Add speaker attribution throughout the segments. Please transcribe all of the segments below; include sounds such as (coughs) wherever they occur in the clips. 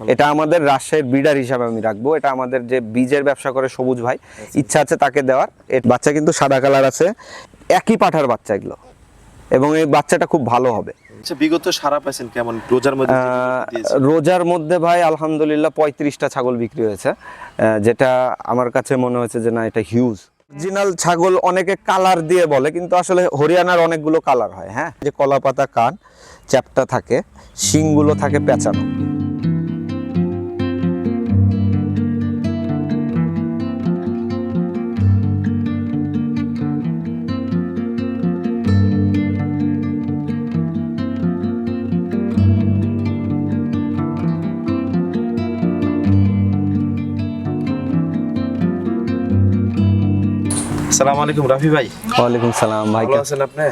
Speaker 1: এটা আমাদের রাজশাহীর ব্রিডার হিসাবে আমি রাখব। এটা আমাদের যে বীজের ব্যবসা করে সবুজ ভাই ইচ্ছা আছে তাকে দেওয়ার। এর বাচ্চা কিন্তু সাদা কালার আছে একই পাঠার বাচ্চা এগুলো। এবং এই বাচ্চাটা খুব ভালো হবে।
Speaker 2: আচ্ছা বিগত সারা পাইছেন কেমন? রোজার মধ্যে?
Speaker 1: রোজার মধ্যে ভাই আলহামদুলিল্লাহ পঁয়ত্রিশটা ছাগল বিক্রি হয়েছে। যেটা আমার কাছে মনে হয়েছে যে না এটা হিউজ অরিজিনাল ছাগল অনেকে কালার দিয়ে বলে কিন্তু আসলে হরিয়ানার অনেকগুলো কালার হয় হ্যাঁ? যে কলা পাতা কান চ্যাপটা থাকে শিংগুলো থাকে পেঁচানো।
Speaker 2: আসসালামু আলাইকুম রাফি ভাই।
Speaker 1: ওয়ালাইকুম সালাম ভাই
Speaker 2: ভালো আছেন আপনি?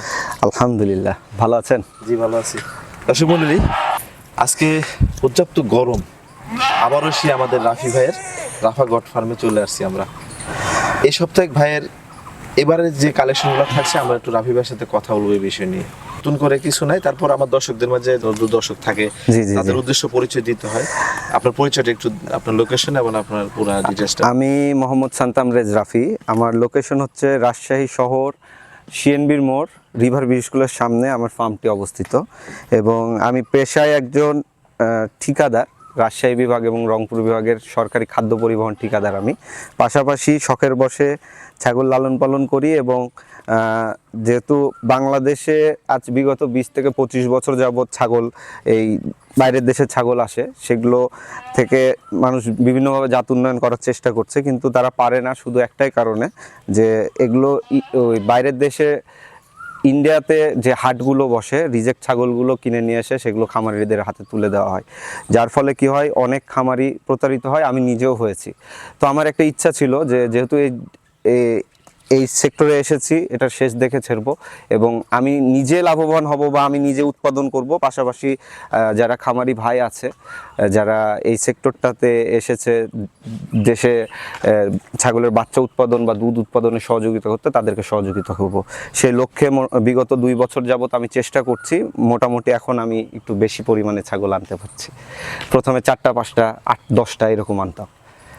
Speaker 1: আলহামদুলিল্লাহ ভালো আছেন?
Speaker 2: জি ভালো আছি। দর্শক মন্ডলী আজকে পর্যাপ্ত গরম। আবারও সে আমাদের রাফি ভাইয়ের রাফা গট ফার্মে চলে আসছি আমরা। এই সপ্তাহে ভাইয়ের এবারে যে কালেকশনগুলো থাকছে আমরা একটু রাফি ভাইয়ের সাথে কথা বলব এই বিষয় নিয়ে। নতুন করে কিছু নাই তারপর আমার দর্শকদের মাঝে দর্শক থাকে তাদের উদ্দেশ্য পরিচয় দিতে হয়। আপনার পরিচয়টা একটু আপনার লোকেশন এবং আপনার পুরো ডিটেলসটা
Speaker 1: আমি মোহাম্মদ সান্তাম রেজ রাফি আমার লোকেশন হচ্ছে রাজশাহী শহর সিএনবির মোড় রিভার ব্রিজ স্কুলের সামনে আমার ফার্মটি অবস্থিত। এবং আমি পেশায় একজন ঠিকাদার রাজশাহী বিভাগ এবং রংপুর বিভাগের সরকারি খাদ্য পরিবহন ঠিকাদার আমি। পাশাপাশি শখের বসে ছাগল লালন পালন করি এবং যেহেতু বাংলাদেশে আজ বিগত বিশ থেকে পঁচিশ বছর যাবৎ ছাগল, এই বাইরের দেশের ছাগল আসে, সেগুলো থেকে মানুষ বিভিন্নভাবে জাত উন্নয়ন করার চেষ্টা করছে, কিন্তু তারা পারে না শুধু একটাই কারণে, যে এগুলো ওই বাইরের দেশে ইন্ডিয়াতে যে হাটগুলো বসে, রিজেক্ট ছাগলগুলো কিনে নিয়ে এসে সেগুলো খামারিদের হাতে তুলে দেওয়া হয়। যার ফলে কি হয়, অনেক খামারি প্রতারিত হয়, আমি নিজেও হয়েছি। তো আমার একটা ইচ্ছা ছিল যে যেহেতু এই এই সেক্টরে এসেছি, এটা শেষ দেখে ছেড়বো। এবং আমি নিজে লাভবান হব বা আমি নিজে উৎপাদন করব, পাশাপাশি যারা খামারি ভাই আছে যারা এই সেক্টরটাতে এসেছে, দেশে ছাগলের বাচ্চা উৎপাদন বা দুধ উৎপাদনে সহযোগিতা করতে তাদেরকে সহযোগিতা করব। সেই লক্ষ্যে বিগত দুই বছর যাবত আমি চেষ্টা করছি, মোটামুটি এখন আমি একটু বেশি পরিমাণে ছাগল আনতে পারছি। প্রথমে চারটা, পাঁচটা, আট, দশটা এরকম আনতাম।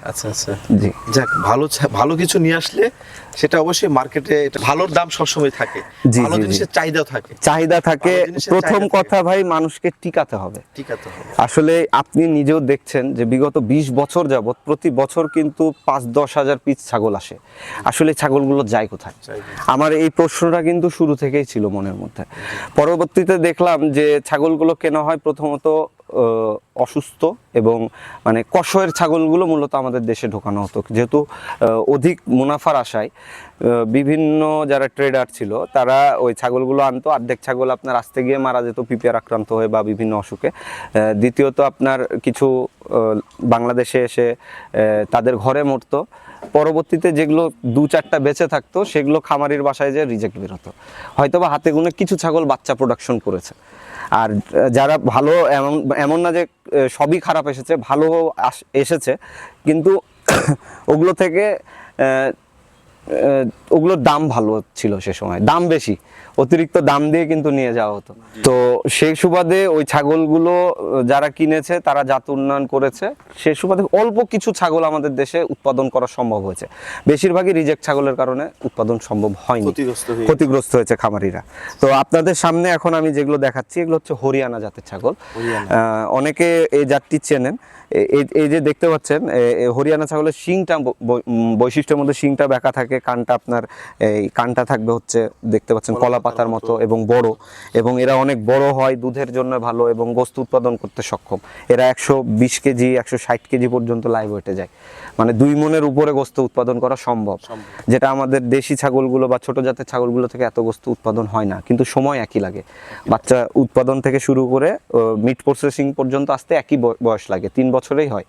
Speaker 2: আচ্ছা আচ্ছা।
Speaker 1: জি।
Speaker 2: যাক ভালো ভালো কিছু নিয়ে আসলে সেটা অবশ্যই মার্কেটে এটা ভালোর দাম সবসময় থাকে। ভালো। জিনিসের চাহিদাও থাকে।
Speaker 1: চাহিদা থাকে। প্রথম কথা ভাই মানুষকে টিকাতে হবে।
Speaker 2: আছে হবে।
Speaker 1: আসলে আপনি নিজেও দেখছেন যে বিগত ২০ বছর যাবত প্রতি বছর কিন্তু পাঁচ দশ হাজার পিস ছাগল আসে। আসলে ছাগলগুলো যায় কোথায়? আমার এই প্রশ্নটা কিন্তু শুরু থেকেই ছিল মনের মধ্যে। পরবর্তীতে দেখলাম যে ছাগলগুলো কেনা হয় প্রথমত অসুস্থ এবং মানে কষয়ের ছাগলগুলো মূলত আমাদের দেশে ঢোকানো হতো। যেহেতু অধিক মুনাফার আশায় বিভিন্ন যারা ট্রেডার ছিল, তারা ওই ছাগলগুলো আনতো। অর্ধেক ছাগল আপনার আসতে গিয়ে মারা যেত পিপিআর আক্রান্ত হয়ে বা বিভিন্ন অসুখে। দ্বিতীয়ত আপনার কিছু বাংলাদেশে এসে তাদের ঘরে মরতো। পরবর্তীতে যেগুলো দু চারটা বেঁচে থাকতো, সেগুলো খামারির বাসায় যে রিজেক্ট বেরোতো হয়তো বা হাতে গুনে কিছু ছাগল বাচ্চা প্রোডাকশন করেছে। আর যারা ভালো এমন এমন না যে সবই খারাপ এসেছে, ভালো এসেছে, কিন্তু (coughs) ওগুলো থেকে ওগুলোর দাম ভালো ছিল সে সময়। দাম বেশি। অতিরিক্ত দাম দিয়ে কিন্তু নিয়ে যাওয়া হতো। তো সেই সুবাদে ওই ছাগলগুলো যারা কিনেছে তারা জাত উন্নয়ন করেছে। সেই সুবাদে অল্প কিছু ছাগল আমাদের দেশে উৎপাদন করা সম্ভব হয়েছে। বেশিরভাগই রিজেক্ট ছাগলের কারণে উৎপাদন সম্ভব হয়নি।
Speaker 2: ক্ষতিগ্রস্ত
Speaker 1: হয়েছে। খামারিরা। তো আপনাদের সামনে এখন আমি যেগুলো দেখাচ্ছি এগুলো হচ্ছে হরিয়ানা জাতের ছাগল। অনেকে এই জাতটি চেনেন। এই- যে দেখতে পাচ্ছেন হরিয়ানা ছাগলের শিংটা বৈশিষ্ট্যের মধ্যে শিংটা বেঁকা থাকে। কানটা আপনার এই কানটা থাকবে হচ্ছে দেখতে পাচ্ছেন কলা পাতার মতো। এবং বড়। এবং এরা অনেক বড় হয় দুধের জন্য ভালো এবং গোস্ত উৎপাদন করতে সক্ষম। এরা একশো বিশ কেজি একশো ষাট কেজি পর্যন্ত লাইভ ওয়েটে যায়। মানে দুই মনের উপরে গোস্ত উৎপাদন করা সম্ভব। যেটা আমাদের দেশি ছাগলগুলো বা ছোট জাতের ছাগলগুলো থেকে এত গোস্ত উৎপাদন হয় না। কিন্তু সময় একই লাগে। বাচ্চা উৎপাদন থেকে শুরু করে মিট প্রসেসিং পর্যন্ত আসতে একই বয়স লাগে। তিন বছরেই হয়।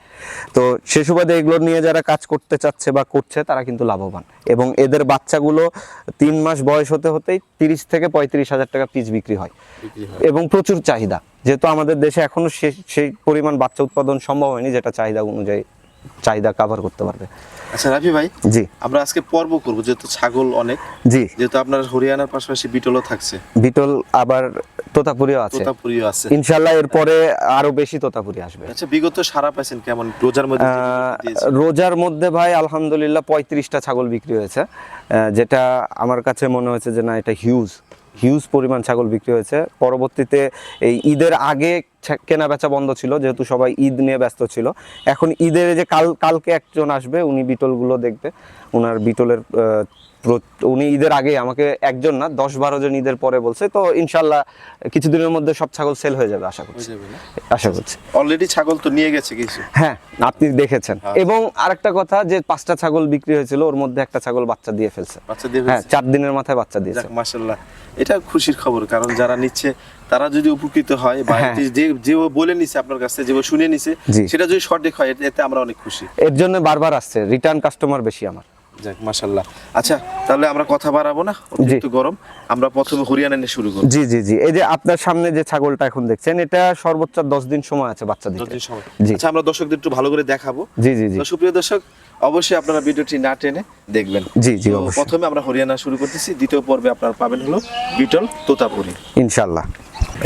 Speaker 1: তো সে সুবাদে এগুলো নিয়ে যারা কাজ করতে চাচ্ছে বা করছে তারা কিন্তু লাভবান। এবং এদের বাচ্চাগুলো তিন মাস বয়স হতে হতেই তিরিশ থেকে পঁয়ত্রিশ হাজার টাকা পিস বিক্রি হয়। এবং প্রচুর চাহিদা। যেহেতু আমাদের দেশে এখনও সে- সেই পরিমাণ বাচ্চা উৎপাদন সম্ভব হয়নি যেটা চাহিদা অনুযায়ী চাহিদা কাভার করতে পারবে।
Speaker 2: আচ্ছা রাফি ভাই
Speaker 1: জি।
Speaker 2: আমরা আজকে পর্ব করব যেহেতু ছাগল অনেক।
Speaker 1: জি।
Speaker 2: যেহেতু আপনার হরিয়ানার পাশাপাশি বিটলও থাকছে।
Speaker 1: বিটল আবার তোতাপুরিও আছে।
Speaker 2: তোতাপুরিও আছে।
Speaker 1: ইনশাল্লাহ এরপরে আরও বেশি তোতাপুরি আসবে।
Speaker 2: আচ্ছা বিগত সারা পাইছেন কেমন? রোজার মধ্যে
Speaker 1: রোজার মধ্যে ভাই আলহামদুলিল্লাহ পঁয়ত্রিশটা ছাগল বিক্রি হয়েছে। যেটা আমার কাছে মনে হয়েছে যে না এটা হিউজ হিউজ পরিমাণ ছাগল বিক্রি হয়েছে। পরবর্তীতে এই ঈদের আগে কেনা বেচা বন্ধ ছিল, যেহেতু সবাই ঈদ নিয়ে ব্যস্ত ছিল। এখন ঈদের যে কাল, কালকে একজন আসবে, উনি বিটলগুলো দেখবে। ওনার বিটলের উনি ঈদের আগে আমাকে একজন না দশ বারো জন ঈদের পরে বলছে তো ইনশাল্লাহ কিছুদিনের মধ্যে সব ছাগল সেল হয়ে যাবে আশা করছি। আশা করছি।
Speaker 2: অলরেডি ছাগল তো নিয়ে গেছে কিছু?
Speaker 1: হ্যাঁ আপনি দেখেছেন। এবং আরেকটা কথা যে পাঁচটা ছাগল বিক্রি হয়েছিল ওর মধ্যে একটা ছাগল বাচ্চা দিয়ে ফেলছে।
Speaker 2: বাচ্চা দিয়ে
Speaker 1: হ্যাঁ চার দিনের মাথায় বাচ্চা দিয়েছে।
Speaker 2: যাক মাশাল্লাহ এটা খুশির খবর কারণ যারা নিচ্ছে তারা যদি উপকৃত হয় বা
Speaker 1: হ্যাঁ।
Speaker 2: যে যে বলে নিছে আপনার কাছে যে শুনে নিছে সেটা যদি সঠিক হয় এতে আমরা অনেক খুশি।
Speaker 1: এর জন্য বারবার আসছে রিটার্ন কাস্টমার বেশি আমার।
Speaker 2: যাক মাশাল্লাহ আচ্ছা তাহলে আমরা কথা বাড়াবো না? অতিরিক্ত গরম। আমরা প্রথমে হরিয়ানা নিয়ে শুরু করব
Speaker 1: জি জি জি। এই যে আপনার সামনে যে ছাগলটা এখন দেখছেন এটা সর্বোচ্চ দশ দিন সময় আছে বাচ্চা দিতে
Speaker 2: যতদিন সময়। আচ্ছা আমরা দর্শকদের একটু ভালো করে দেখাবো।
Speaker 1: জি জি জি।
Speaker 2: সুপ্রিয় দর্শক অবশ্যই আপনারা ভিডিওটি না টেনে দেখবেন।
Speaker 1: জি, জি, অবশ্যই।
Speaker 2: প্রথমে আমরা হরিয়ানা শুরু করতেছি। দ্বিতীয় পর্বে আপনারা পাবেন হলো বিটল তোতাপুরি।
Speaker 1: ইনশাল্লাহ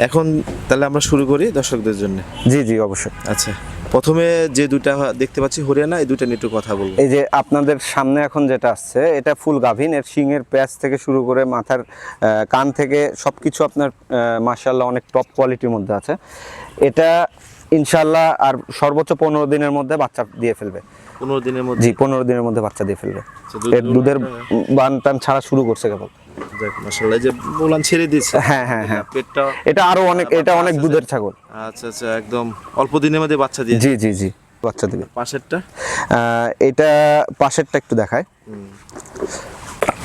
Speaker 2: এখন তাহলে আমরা শুরু করি দর্শকদের জন্য।
Speaker 1: জি জি অবশ্যই।
Speaker 2: আচ্ছা। প্রথমে যে দুটা দেখতে পাচ্ছি হরিয়ানা এই দুইটা নিয়ে একটু কথা বলব।
Speaker 1: এই যে আপনাদের সামনে এখন যেটা আসছে এটা ফুল গাভিন এর শিংয়ের প্যাচ থেকে শুরু করে মাথার আহ, কান থেকে সবকিছু আপনার মার্শাল্লাহ অনেক টপ কোয়ালিটির মধ্যে আছে। এটা ইনশাল্লাহ আর সর্বোচ্চ পনেরো দিনের মধ্যে বাচ্চা দিয়ে ফেলবে।
Speaker 2: পনেরো দিনের মধ্যে?
Speaker 1: জি পনেরো দিনের মধ্যে বাচ্চা দিয়ে ফেলবে।
Speaker 2: আচ্ছা,
Speaker 1: এর দুধের বান টান ছাড়া শুরু করছে কেবল।
Speaker 2: যাক মাশাআল্লাহ যে বলান ছেড়ে দিয়েছে।
Speaker 1: হ্যাঁ হ্যাঁ হ্যাঁ।
Speaker 2: পেটটা
Speaker 1: এটা আরও অনেক এটা অনেক দুধের ছাগল।
Speaker 2: আচ্ছা আচ্ছা একদম অল্প দিনের মধ্যে বাচ্চা দিয়ে
Speaker 1: জি জি জি বাচ্চা দিবে।
Speaker 2: পাশেরটা?
Speaker 1: এটা পাশেরটা একটু দেখায়।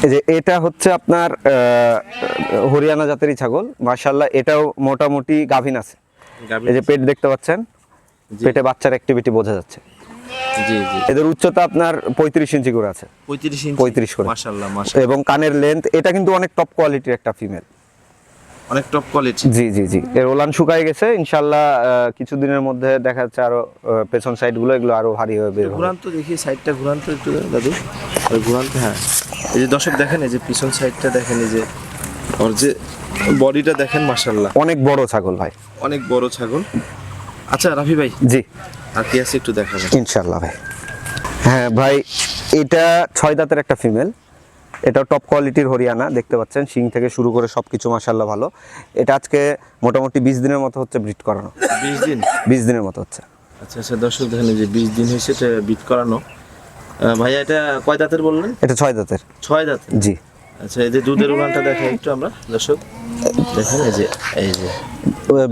Speaker 1: এই যে এটা হচ্ছে আপনার আহ, হরিয়ানা জাতেরই ছাগল। মার্শাল্লাহ এটাও মোটামুটি গাভিন আছে। এই যে পেট দেখতে পাচ্ছেন। পেটে বাচ্চার অ্যাক্টিভিটি বোঝা যাচ্ছে। এদের উচ্চতা আপনার পঁয়ত্রিশ ইঞ্চি করে আছে।
Speaker 2: পঁয়ত্রিশ ইঞ্চি
Speaker 1: 35 করে।
Speaker 2: মাশাআল্লাহ মাশাআল্লাহ।
Speaker 1: এবং কানের লেন্থ এটা কিন্তু অনেক টপ কোয়ালিটির একটা ফিমেল
Speaker 2: অনেক টপ কোয়ালিটি
Speaker 1: জি জি জি। এর ওলান শুকায় গেছে ইনশাল্লাহ আহ, কিছুদিনের মধ্যে দেখা যাচ্ছে আরও পেছন সাইডগুলো এগুলো আরও ভারী হয়ে বের হবে।
Speaker 2: তো দেখি সাইডটা ঘুরান তো একটু দাদু। ওই ঘুরান হ্যাঁ। এই যে দর্শক দেখেন এই যে পিছন সাইডটা দেখেন এই যে ওর যে বডিটা দেখেন মাশাআল্লাহ।
Speaker 1: অনেক বড় ছাগল ভাই।
Speaker 2: অনেক বড় ছাগল। আচ্ছা রাফি ভাই।
Speaker 1: জি।
Speaker 2: আর কি আছে একটু দেখাবেন
Speaker 1: ইনশাল্লাহ ভাই। হ্যাঁ ভাই এটা ছয় দাঁতের একটা ফিমেল এটা টপ কোয়ালিটির হরিয়ানা দেখতে পাচ্ছেন শিং থেকে শুরু করে সব কিছু মাসাল্লাহ ভালো। এটা আজকে মোটামুটি বিশ দিনের মতো হচ্ছে ব্রিড করানো।
Speaker 2: বিশ দিন?
Speaker 1: বিশ দিনের মতো হচ্ছে।
Speaker 2: আচ্ছা আচ্ছা দর্শক দেখেন যে বিশ দিন হয়েছে এটা বিট করানো। ভাইয়া এটা কয় দাঁতের বললেন?
Speaker 1: এটা ছয় দাঁতের।
Speaker 2: ছয় দাঁতের?
Speaker 1: জি।
Speaker 2: আচ্ছা এই যে দুধের উলানটা দেখাই একটু আমরা দর্শক। দেখেন এই যে এই যে।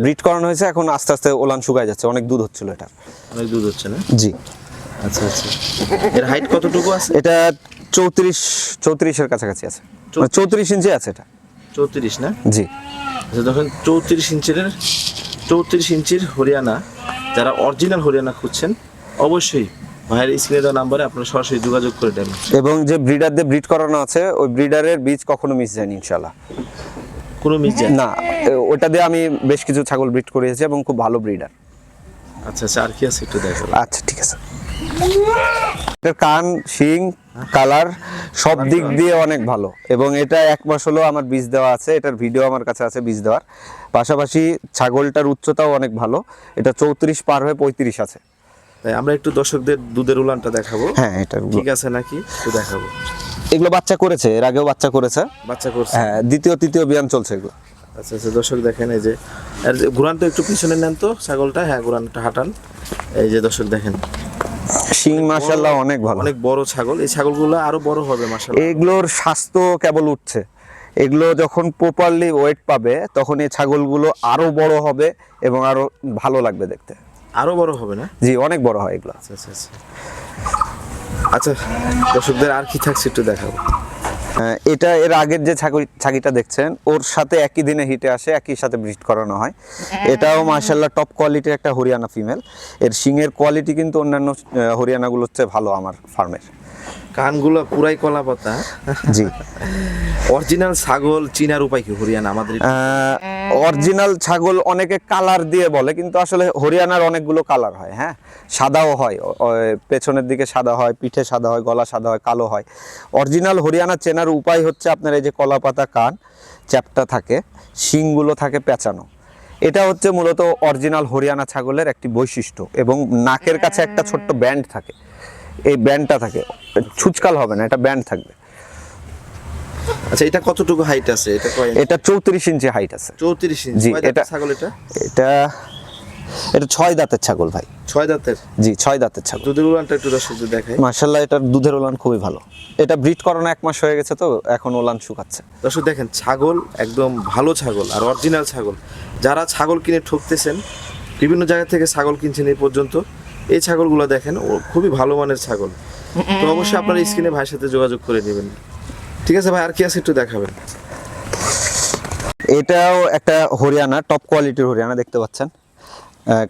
Speaker 1: ব্রিড করানো হয়েছে এখন আস্তে আস্তে ওলান শুকায় যাচ্ছে। অনেক দুধ হচ্ছিল এটা।
Speaker 2: অনেক দুধ হচ্ছে না?
Speaker 1: জি।
Speaker 2: আচ্ছা আচ্ছা। এর হাইট কতটুকু আছে?
Speaker 1: এটা চৌত্রিশ চৌত্রিশের কাছাকাছি আছে। মানে চৌত্রিশ। ইঞ্চি আছে এটা।
Speaker 2: চৌত্রিশ না?
Speaker 1: জি।
Speaker 2: আচ্ছা দেখেন চৌত্রিশ ইঞ্চির চৌত্রিশ ইঞ্চির হরিয়ানা যারা অরিজিনাল হরিয়ানা খুঁজছেন অবশ্যই ভাইয়ের স্ক্রিনে দেওয়া নাম্বারে আপনারা সরাসরি যোগাযোগ করে দেবেন
Speaker 1: এবং যে ব্রিডার দিয়ে ব্রিড করানো আছে ওই ব্রিডারের বীজ কখনো মিস যায়নি ইনশাল্লাহ
Speaker 2: কোনো মিস যায়? না।
Speaker 1: ওটা দিয়ে আমি বেশ কিছু ছাগল ব্রিড করিয়েছি এবং খুব ভালো ব্রিডার
Speaker 2: আচ্ছা আচ্ছা আর কি আছে একটু দেখো
Speaker 1: আচ্ছা ঠিক আছে। কান শিং কালার সব দিক দিয়ে অনেক ভালো। এবং এটা এক মাস হলো আমার বীজ দেওয়া আছে এটার ভিডিও আমার কাছে আছে বীজ দেওয়ার। পাশাপাশি ছাগলটার উচ্চতাও অনেক ভালো এটা চৌত্রিশ পার হয়ে পঁয়ত্রিশ আছে।
Speaker 2: তাই আমরা একটু দর্শকদের দুধের উলানটা দেখাবো।
Speaker 1: হ্যাঁ এটা
Speaker 2: ঠিক আছে নাকি? একটু দেখাবো।
Speaker 1: এগুলো বাচ্চা করেছে এর আগেও বাচ্চা করেছে।
Speaker 2: বাচ্চা করছে।
Speaker 1: হ্যাঁ দ্বিতীয় তৃতীয় বিয়ান চলছে এগুলো।
Speaker 2: আচ্ছা আচ্ছা দর্শক দেখেন এই যে আর যে ঘুরান তো একটু পিছনে নেন তো ছাগলটা হ্যাঁ ঘুরানটা হাঁটান। এই যে দর্শক দেখেন।
Speaker 1: শিং মাসাল্লাহ অনেক ভালো।
Speaker 2: অনেক বড় ছাগল। এই ছাগলগুলো আরও বড় হবে মাশাআল্লাহ।
Speaker 1: এগুলোর স্বাস্থ্য কেবল উঠছে। এগুলো যখন প্রপারলি ওয়েট পাবে তখন এই ছাগলগুলো আরও বড় হবে এবং আরও ভালো লাগবে দেখতে।
Speaker 2: আরও বড় হবে না?
Speaker 1: জি অনেক বড় হয় এগুলো।
Speaker 2: আচ্ছা আচ্ছা আচ্ছা। আচ্ছা দর্শকদের আর কি থাকছে একটু দেখাবো।
Speaker 1: এটা এর আগের যে ছাগিটা দেখছেন ওর সাথে একই দিনে হিটে আসে একই সাথে ব্রিড করানো হয়। এটাও মার্শাল্লাহ টপ কোয়ালিটির একটা হরিয়ানা ফিমেল এর শিংয়ের কোয়ালিটি কিন্তু অন্যান্য হরিয়ানাগুলোর চেয়ে ভালো আমার ফার্মের
Speaker 2: কানগুলো পুরাই কলা পাতা।
Speaker 1: জি।
Speaker 2: অরিজিনাল ছাগল চিনার উপায় কি? হরিয়ানা আমাদের
Speaker 1: অরিজিনাল ছাগল অনেকে কালার দিয়ে বলে কিন্তু আসলে হরিয়ানার অনেকগুলো কালার হয় হ্যাঁ? সাদাও হয় পেছনের দিকে সাদা হয় পিঠে সাদা হয় গলা সাদা হয় কালো হয়। অরিজিনাল হরিয়ানা চেনার উপায় হচ্ছে আপনার এই যে কলা পাতা কান চ্যাপটা থাকে শিংগুলো থাকে পেঁচানো। এটা হচ্ছে মূলত অরিজিনাল হরিয়ানা ছাগলের একটি বৈশিষ্ট্য এবং নাকের কাছে একটা ছোট্ট ব্যান্ড থাকে। এই ব্যান্ডটা থাকে। ছুচকাল হবে না এটা ব্যান্ড থাকবে।
Speaker 2: আচ্ছা এটা কতটুকু হাইট আছে? এটা কয়
Speaker 1: এটা চৌত্রিশ ইঞ্চি হাইট আছে।
Speaker 2: চৌত্রিশ ইঞ্চি।
Speaker 1: এটা-
Speaker 2: ছাগল এটা?
Speaker 1: এটা এটা ছয় দাঁতের ছাগল ভাই।
Speaker 2: ছয় দাঁতের?
Speaker 1: জি ছয় দাঁতের ছাগল।
Speaker 2: দুধের উলানটা একটু দেখাই।
Speaker 1: এটার দুধের ওলান খুবই ভালো। এটা ব্রিড করানো এক মাস হয়ে গেছে তো এখন ওলান শুকাচ্ছে।
Speaker 2: দর্শক দেখেন ছাগল একদম ভালো ছাগল আর অরিজিনাল ছাগল। যারা ছাগল কিনে ঠকতেছেন বিভিন্ন জায়গা থেকে ছাগল কিনছেন এই পর্যন্ত। এই ছাগলগুলো দেখেন ও খুবই ভালো মানের ছাগল। তো অবশ্যই আপনার স্ক্রিনে ভাইয়ের সাথে যোগাযোগ করে নেবেন। ঠিক আছে ভাই আর কি আছে একটু দেখাবেন?
Speaker 1: এটাও একটা হরিয়ানা টপ কোয়ালিটির হরিয়ানা দেখতে পাচ্ছেন।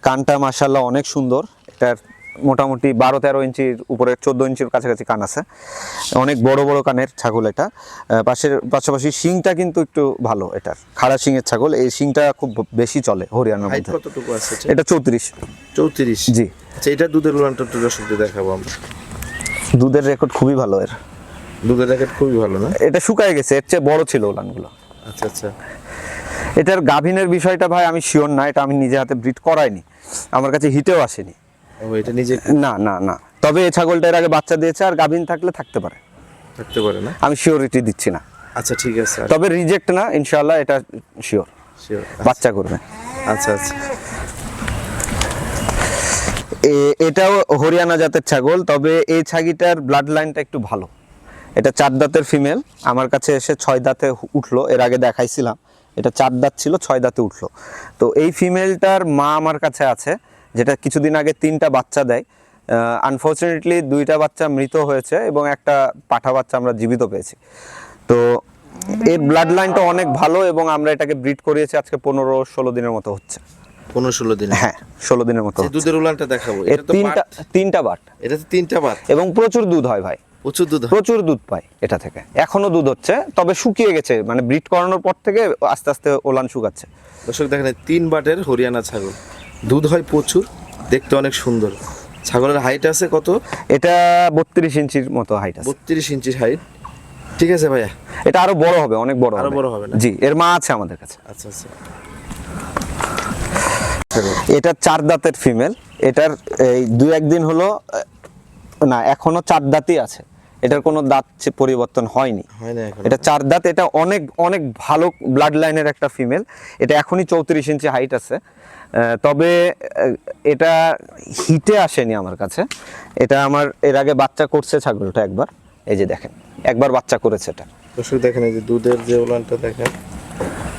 Speaker 1: কানটা মার্শাল্লাহ অনেক সুন্দর। এটার মোটামুটি বারো তেরো ইঞ্চির উপরে চোদ্দ ইঞ্চির কাছাকাছি কান আছে। অনেক বড় বড় কানের ছাগল এটা। পাশের পাশাপাশি শিংটা কিন্তু একটু ভালো এটার। খাড়া শিংয়ের ছাগল। এই শিংটা খুব বেশি চলে হরিয়ানার মধ্যে?
Speaker 2: এটা
Speaker 1: চৌত্রিশ।
Speaker 2: চৌত্রিশ।
Speaker 1: জি।
Speaker 2: আচ্ছা এটা দুধের উলানটা একটু দর্শকদের দেখাবো আমরা।
Speaker 1: দুধের রেকর্ড খুবই ভালো এর।
Speaker 2: দুধের রেকর্ড খুবই ভালো না?
Speaker 1: এটা শুকায় গেছে এর চেয়ে বড় ছিল ওলানগুলো
Speaker 2: আচ্ছা আচ্ছা।
Speaker 1: এটার গাভিনের বিষয়টা ভাই আমি শিওর না এটা আমি নিজে হাতে ব্রিড করাইনি। আমার কাছে হিটেও আসেনি।
Speaker 2: ও এটা নিজে
Speaker 1: না না না। তবে এই ছাগলটা এর আগে বাচ্চা দিয়েছে আর গাভিন থাকলে থাকতে পারে।
Speaker 2: থাকতে পারে না?
Speaker 1: আমি শিওরিটি দিচ্ছি না।
Speaker 2: আচ্ছা ঠিক আছে।
Speaker 1: তবে রিজেক্ট না ইনশাআল্লাহ এটা শিওর
Speaker 2: Sure.
Speaker 1: বাচ্চা করবে।
Speaker 2: আচ্ছা আচ্ছা।
Speaker 1: এটাও হরিয়ানা জাতের ছাগল, তবে এই ছাগিটার ব্লাড লাইনটা একটু ভালো। এটা চার দাঁতের ফিমেল আমার কাছে এসে ছয় দাঁতে উঠল, এর আগে দেখাইছিলাম। এটা চার দাঁত ছিল, ছয় দাঁতে উঠল। তো এই ফিমেলটার মা আমার কাছে আছে, যেটা কিছুদিন আগে তিনটা বাচ্চা দেয়। আনফর্চুনেটলি দুইটা বাচ্চা মৃত হয়েছে এবং একটা পাঠা বাচ্চা আমরা জীবিত পেয়েছি। তো এর ব্লাড লাইনটা অনেক ভালো এবং আমরা এটাকে ব্রিড করিয়েছি আজকে পনেরো ষোলো দিনের মতো হচ্ছে।
Speaker 2: পনেরো ষোলো দিন।
Speaker 1: হ্যাঁ ষোলো দিনের মতো
Speaker 2: দুধের উলানটা দেখাবো
Speaker 1: এর
Speaker 2: এটা তো
Speaker 1: তিনটা তিনটা বাট
Speaker 2: এটা তো তিনটা বার
Speaker 1: এবং প্রচুর দুধ হয় ভাই।
Speaker 2: প্রচুর দুধ
Speaker 1: প্রচুর দুধ পায় এটা থেকে। এখনও দুধ হচ্ছে তবে শুকিয়ে গেছে মানে ব্রিড করানোর পর থেকে আস্তে আস্তে ওলান শুকাচ্ছে।
Speaker 2: দর্শক দেখেন তিন বাটের হরিয়ানা ছাগল। দুধ হয় প্রচুর দেখতে অনেক সুন্দর। ছাগলের হাইট আছে কত?
Speaker 1: এটা বত্রিশ ইঞ্চির মতো হাইট আছে।
Speaker 2: বত্রিশ ইঞ্চির হাইট ঠিক আছে ভাইয়া।
Speaker 1: এটা আরও বড় হবে অনেক বড়
Speaker 2: আরও বড় হবে না?
Speaker 1: জি এর মা আছে আমাদের কাছে।
Speaker 2: আচ্ছা আচ্ছা।
Speaker 1: এটা চার দাঁতের ফিমেল এটার এই দু একদিন হলো না এখনও চার দাঁতই আছে। এটার কোনো দাঁত পরিবর্তন হয়নি।
Speaker 2: হয়
Speaker 1: এটা চার দাঁত এটা অনেক অনেক ভালো ব্লাড লাইনের একটা ফিমেল এটা এখনই চৌত্রিশ ইঞ্চি হাইট আছে। তবে এটা হিটে আসেনি আমার কাছে। এটা আমার এর আগে বাচ্চা করছে ছাগলটা একবার। এই যে দেখেন একবার বাচ্চা করেছে এটা।
Speaker 2: দেখেন এই যে দুধের যে উলানটা দেখেন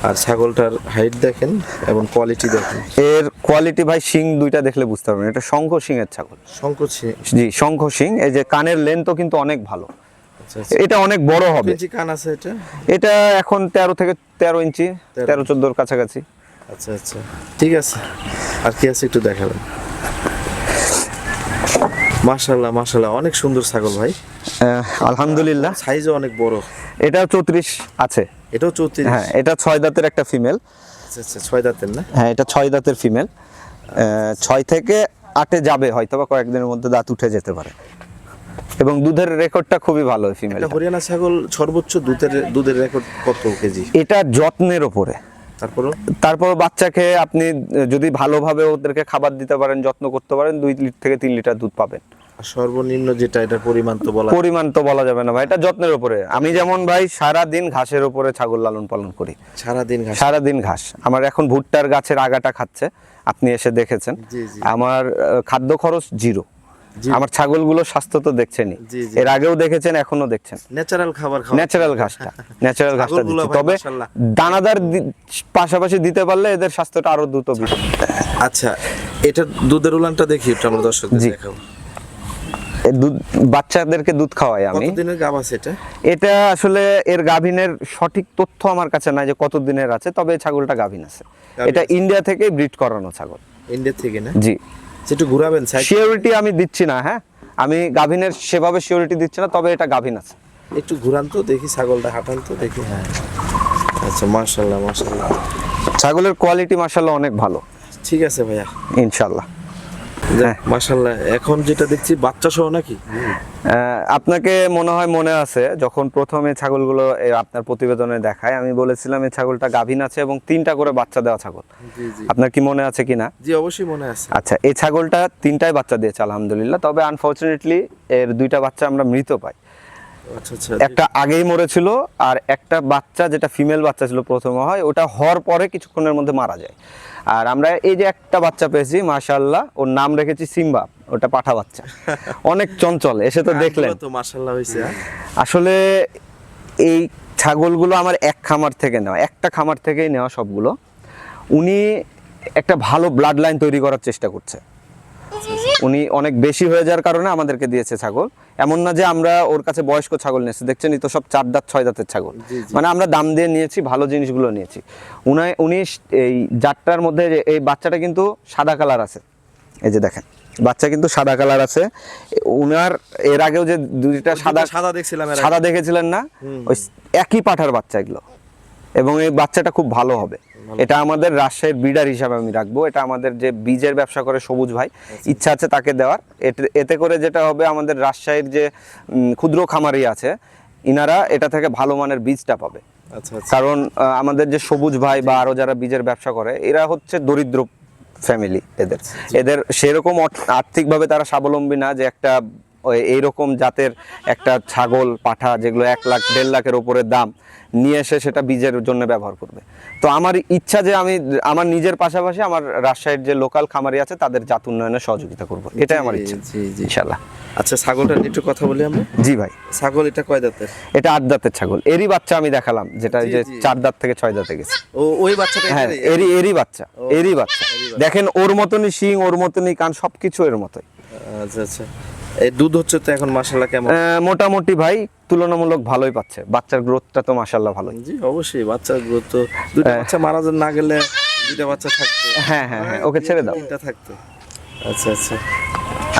Speaker 2: আর ছাগলটার হাইট দেখেন এবং কোয়ালিটি দেখেন।
Speaker 1: এর কোয়ালিটি ভাই শিং দুইটা দেখলে বুঝতে পারবেন। এটা শঙ্খ শিংয়ের ছাগল।
Speaker 2: সংকোচ
Speaker 1: জি শঙ্খ সিং এই যে কানের লেন্থও কিন্তু অনেক ভালো।
Speaker 2: আচ্ছা আচ্ছা।
Speaker 1: এটা অনেক বড় হবে।
Speaker 2: ইঞ্চি কান আছে এটা?
Speaker 1: এটা এখন তেরো থেকে তেরো ইঞ্চি
Speaker 2: তেরো।
Speaker 1: তেরো চোদ্দোর কাছাকাছি।
Speaker 2: আচ্ছা আচ্ছা। ঠিক আছে। আর কি আছে একটু দেখাবেন। মাশাল্লাহ মাশাল্লাহ অনেক সুন্দর ছাগল ভাই।
Speaker 1: আলহামদুলিল্লাহ।
Speaker 2: সাইজও অনেক বড়।
Speaker 1: এটা চৌত্রিশ আছে।
Speaker 2: এটাও চৌত্রিশ।
Speaker 1: হ্যাঁ এটা ছয় দাঁতের একটা ফিমেল
Speaker 2: আচ্ছা আচ্ছা ছয় দাঁতের না?
Speaker 1: হ্যাঁ এটা ছয় দাঁতের ফিমেল ছয় থেকে আটে যাবে হয়তো বা কয়েকদিনের মধ্যে দাঁত উঠে যেতে পারে। এবং দুধের রেকর্ডটা খুবই ভালো ফিমেল
Speaker 2: হরিয়ানা ছাগল সর্বোচ্চ দুধের দুধের রেকর্ড কত কেজি?
Speaker 1: এটা যত্নের ওপরে
Speaker 2: তারপরও?
Speaker 1: তারপর বাচ্চাকে আপনি যদি ভালোভাবে ওদেরকে খাবার দিতে পারেন যত্ন করতে পারেন দুই লিটার থেকে তিন লিটার দুধ পাবেন।
Speaker 2: সর্বনিম্ন যেটা এটা পরিমাণ তো বলা
Speaker 1: পরিমাণ তো বলা যাবে না ভাই এটা যত্নের উপরে। আমি যেমন ভাই সারা দিন ঘাসের উপরে ছাগল লালন পালন করি।
Speaker 2: সারাদিন ঘাস।
Speaker 1: সারা দিন ঘাস। আমার এখন ভুট্টার গাছের আগাটা খাচ্ছে আপনি এসে দেখেছেন। আমার খাদ্য খরচ জিরো। আমার ছাগলগুলো স্বাস্থ্য তো দেখছেনই। এর আগেও দেখেছেন এখনও দেখছেন।
Speaker 2: ন্যাচারাল খাবার
Speaker 1: ন্যাচারাল ঘাসটা ন্যাচারাল ঘাসটা দিচ্ছি। তবে দানাদার পাশাপাশি দিতে পারলে এদের স্বাস্থ্যটা আরও দ্রুত
Speaker 2: আচ্ছা এটা দুধের উলানটা দেখি আমরা দর্শকদের। দেখাবো।
Speaker 1: দুধ বাচ্চাদেরকে দুধ খাওয়াই আমি।
Speaker 2: কতদিনের গাব আছে এটা?
Speaker 1: এটা আসলে এর গাভিনের সঠিক তথ্য আমার কাছে নাই যে কত দিনের আছে তবে ছাগলটা গাভিন আছে। এটা ইন্ডিয়া থেকে ব্রিড করানো ছাগল।
Speaker 2: ইন্ডিয়া থেকে না?
Speaker 1: জি।
Speaker 2: একটু ঘুরাবেন
Speaker 1: সিওরিটি আমি দিচ্ছি না হ্যাঁ? আমি গাভিনের সেভাবে সিওরিটি দিচ্ছি না তবে এটা গাভিন আছে।
Speaker 2: একটু ঘুরান তো দেখি ছাগলটা হাঁটান তো দেখি। হ্যাঁ। আচ্ছা মার্শাল্লাহ মার্শাল্লাহ
Speaker 1: ছাগলের কোয়ালিটি মাসাল্লাহ অনেক ভালো।
Speaker 2: ঠিক আছে ভাইয়া।
Speaker 1: ইনশাল্লাহ
Speaker 2: মার্শাল্লাহ এখন যেটা দেখছি বাচ্চা সহ নাকি?
Speaker 1: আপনাকে মনে হয় মনে আছে যখন প্রথমে ছাগলগুলো আপনার প্রতিবেদনে দেখায় আমি বলেছিলাম এই ছাগলটা গাভিন আছে এবং তিনটা করে বাচ্চা দেওয়া ছাগল। আপনার কি মনে আছে কিনা?
Speaker 2: জি অবশ্যই মনে আছে।
Speaker 1: আচ্ছা এই ছাগলটা তিনটাই বাচ্চা দিয়েছে আলহামদুলিল্লাহ। তবে আনফর্চুনেটলি এর দুইটা বাচ্চা আমরা মৃত পাই। একটা আগেই মরেছিল আর একটা বাচ্চা যেটা ফিমেল বাচ্চা ছিল প্রথমে হয় ওটা হওয়ার পরে কিছুক্ষণের মধ্যে মারা যায়। আর আমরা এই যে একটা বাচ্চা পেয়েছি মাশাআল্লাহ ওর নাম রেখেছি সিম্বা ওটা পাঠা বাচ্চা। (laughs) অনেক চঞ্চল এসে তো দেখলেন।
Speaker 2: তো মার্শাল্লাহ হয়েছে হ্যাঁ?
Speaker 1: আসলে এই ছাগলগুলো আমার এক খামার থেকে নেওয়া একটা খামার থেকেই নেওয়া সবগুলো। উনি একটা ভালো ব্লাড লাইন তৈরি করার চেষ্টা করছে। উনি অনেক বেশি হয়ে যাওয়ার কারণে আমাদেরকে দিয়েছে ছাগল। এমন না যে আমরা ওর কাছে বয়স্ক ছাগল নিয়েছি। দেখছেন তো সব চার দাঁত ছয় দাঁতের ছাগল। মানে আমরা দাম দিয়ে নিয়েছি ভালো জিনিসগুলো নিয়েছি। উনি উনি এই জাতটার মধ্যে এই বাচ্চাটা কিন্তু সাদা কালার আছে। এই যে দেখেন বাচ্চা কিন্তু সাদা কালার আছে। উনার এর আগেও যে দুইটা সাদা
Speaker 2: সাদা দেখছিলাম
Speaker 1: সাদা দেখেছিলেন না? ওই একই পাঠার বাচ্চা এগুলো। এবং এই বাচ্চাটা খুব ভালো হবে। এটা আমাদের রাজশাহীর বিডার হিসাবে আমি রাখব। এটা আমাদের যে বীজের ব্যবসা করে সবুজ ভাই ইচ্ছা আছে তাকে দেওয়ার। এতে- করে যেটা হবে আমাদের রাজশাহীর যে ক্ষুদ্র খামারি আছে ইনারা এটা থেকে ভালো মানের বীজটা পাবে।
Speaker 2: আচ্ছা আচ্ছা।
Speaker 1: কারণ আমাদের যে সবুজ ভাই বা আরও যারা বীজের ব্যবসা করে এরা হচ্ছে দরিদ্র ফ্যামিলি এদের। এদের সেরকম আর্থিকভাবে তারা স্বাবলম্বী না যে একটা এইরকম জাতের একটা ছাগল পাঠা যেগুলো এক লাখ দেড় লাখের ওপরে দাম নিয়ে এসে সেটা বীজের জন্য ব্যবহার করবে। তো আমার ইচ্ছা যে আমি আমার নিজের পাশাপাশি আমার রাজশাহীর যে লোকাল খামারি আছে তাদের জাত উন্নয়নে সহযোগিতা করব। এটাই আমার ইচ্ছা
Speaker 2: জি জি।
Speaker 1: ইনশাল্লাহ
Speaker 2: আচ্ছা ছাগলটা একটু কথা বলি আমরা?
Speaker 1: জি ভাই।
Speaker 2: ছাগল এটা কয় দাঁতের?
Speaker 1: এটা আট দাঁতের ছাগল। এরই বাচ্চা আমি দেখালাম যেটা যে চার দাঁত থেকে ছয় দাঁতে গেছে।
Speaker 2: ও ওই বাচ্চাটা
Speaker 1: হ্যাঁ এরই এরই বাচ্চা। এরই বাচ্চা। দেখেন ওর মতনই শিং ওর মতনই কান সবকিছু এর মতোই।
Speaker 2: আচ্ছা আচ্ছা। এই দুধ হচ্ছে তো এখন মাশাল্লাহ কেমন?
Speaker 1: মোটামুটি ভাই তুলনামূলক ভালোই পাচ্ছে। বাচ্চার গ্রোথটা তো মাসাল্লাহ ভালোই।
Speaker 2: জি অবশ্যই বাচ্চার গ্রোথ তো দুইটা বাচ্চা মারা না গেলে দুইটা বাচ্চা থাকতো।
Speaker 1: হ্যাঁ হ্যাঁ হ্যাঁ ওকে ছেড়ে দাও।
Speaker 2: তিনটা থাকতো। আচ্ছা আচ্ছা।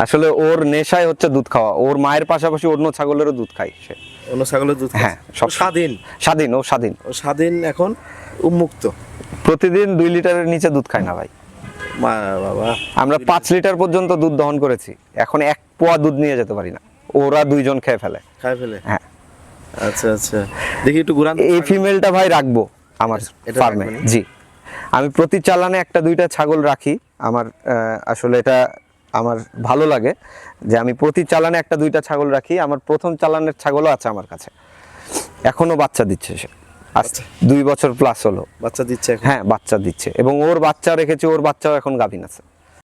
Speaker 1: আসলে ওর নেশাই হচ্ছে দুধ খাওয়া। ওর মায়ের পাশাপাশি অন্য ছাগলেরও দুধ খায় সে।
Speaker 2: অন্য ছাগলের দুধ
Speaker 1: হ্যাঁ, সব
Speaker 2: স্বাধীন।
Speaker 1: স্বাধীন ও স্বাধীন।
Speaker 2: ও স্বাধীন এখন উন্মুক্ত।
Speaker 1: প্রতিদিন দুই লিটারের নিচে দুধ খায় না ভাই।
Speaker 2: মা বাবা।
Speaker 1: আমরা পাঁচ লিটার পর্যন্ত দুধ দহন করেছি। এখন এক পোয়া দুধ নিয়ে যেতে পারি না। ওরা দুইজন খেয়ে ফেলে।
Speaker 2: খেয়ে ফেলে?
Speaker 1: হ্যাঁ।
Speaker 2: আচ্ছা আচ্ছা। দেখি একটু ঘুরান।
Speaker 1: এই ফিমেলটা ভাই রাখব আমার ফার্মে জি। আমি প্রতি চালানে একটা দুইটা ছাগল রাখি। আমার আসলে এটা আমার ভালো লাগে যে আমি প্রতি চালানে একটা দুইটা ছাগল রাখি। আমার প্রথম চালানের ছাগলও আছে আমার কাছে। এখনও বাচ্চা দিচ্ছে সে। আজ দুই বছর প্লাস হলো।
Speaker 2: বাচ্চা দিচ্ছে
Speaker 1: হ্যাঁ বাচ্চা দিচ্ছে। এবং ওর বাচ্চা রেখেছে ওর বাচ্চাও এখন গাভিন আছে।